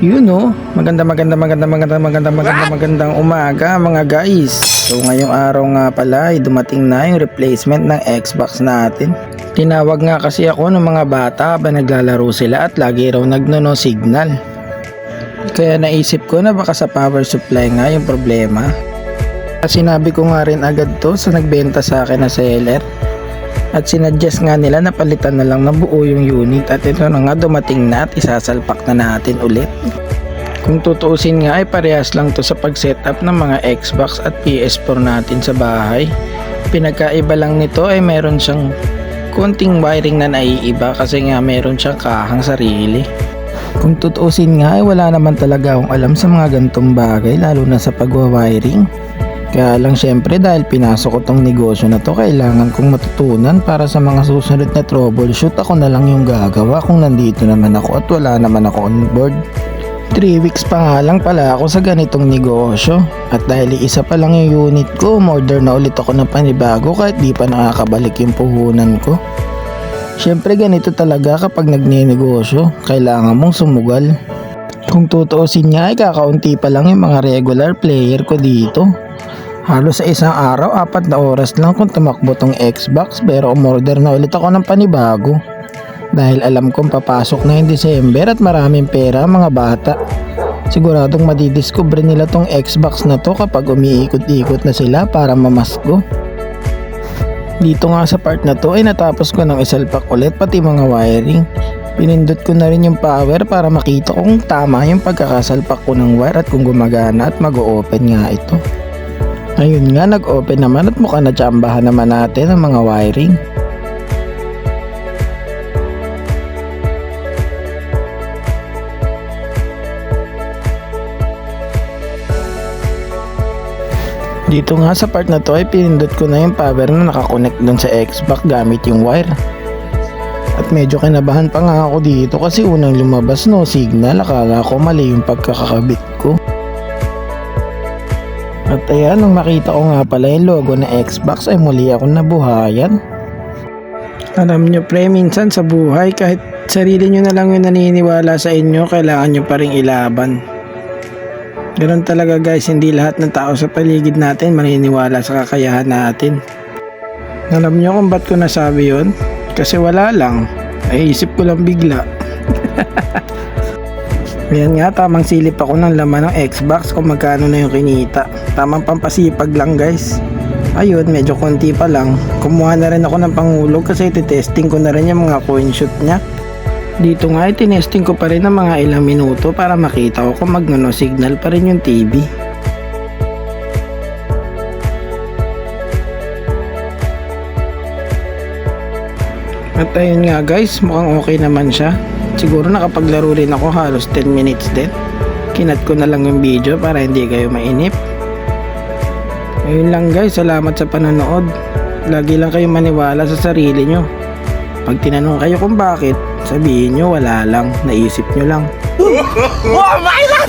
Yun oh, maganda maganda maganda maganda maganda maganda magandang umaga mga guys. So ngayong araw nga pala ay dumating na yung replacement ng Xbox natin. Tinawag nga kasi ako ng mga bata habang naglalaro sila at lagi raw nagnono signal. Kaya naisip ko na baka sa power supply nga yung problema. At sinabi ko nga rin agad to sa nagbenta sa akin na seller. At sinuggest nga nila na palitan na lang ng buo yung unit at ito na nga dumating na at isasalpak na natin ulit. Kung tutuusin nga ay parehas lang to sa pag-setup ng mga Xbox at PS4 natin sa bahay. Pinagkaiba lang nito ay meron siyang konting wiring na naiiba kasi nga meron siyang kahang sarili. Kung tutuusin nga ay wala naman talaga akong alam sa mga gantong bagay lalo na sa pagwa-wiring. Kaya lang syempre dahil pinasok ko tong negosyo na to kailangan kong matutunan para sa mga susunod na troubleshoot ako na lang yung gagawa kung nandito naman ako at wala naman ako on board. 3 weeks pa nga lang pala ako sa ganitong negosyo at dahil isa pa lang yung unit ko, order na ulit ako ng panibago kahit di pa nakakabalik yung puhunan ko. Syempre ganito talaga kapag nagninegosyo, kailangan mong sumugal. Kung tutuusin nga ay kakaunti pa lang yung mga regular player ko dito. Halos sa isang araw, apat na oras lang kung tumakbo tong Xbox pero umorder na ulit ako ng panibago. Dahil alam kong papasok na yung December at maraming pera ang mga bata. Siguradong madidiscover nila tong Xbox na to kapag umiikot-ikot na sila para mamasko. Dito nga sa part na to ay natapos ko ng isalpak ulit pati mga wiring. Pinindot ko na rin yung power para makita kung tama yung pagkakasalpak ko ng wire at kung gumagana at mag-open nga ito. Ayun nga, nag-open naman at mukha na tsambahan naman natin ang mga wiring. Dito nga sa part na to ay pinindot ko na yung power na nakakonect dun sa Xbox gamit yung wire. At medyo kinabahan pa nga ako dito kasi unang lumabas no signal akala ko mali yung pagkakakabit ko. At ayan, nung makita ko nga pala yung logo na Xbox ay muli akong nabuhayan. Alam nyo pre, minsan sa buhay kahit sarili nyo na lang yung naniniwala sa inyo, kailangan nyo pa rin ilaban. Ganun talaga guys, hindi lahat ng tao sa paligid natin maniniwala sa kakayahan natin. Alam nyo kung ba't ko nasabi yon? Kasi wala lang. Naisip ko lang bigla. Ayan nga, tamang silip ako ng laman ng Xbox kung magkano na yung kinita. Tamang pampasipag lang guys. Ayun, medyo konti pa lang. Kumuha na rin ako ng pangulog kasi titesting ko na rin yung mga coin shoot niya. Dito nga, tinesting ko pa rin ng mga ilang minuto para makita ko kung magnono signal pa rin yung TV. At ayun nga guys, mukhang okay naman siya siguro nakapaglaro rin ako halos 10 minutes din. Kinat ko na lang yung video para hindi kayo mainip. Ayun lang guys. Salamat sa panonood. Lagi lang kayo maniwala sa sarili nyo. Pag tinanong kayo kung bakit sabihin nyo wala lang. Naisip nyo lang. Oh my god!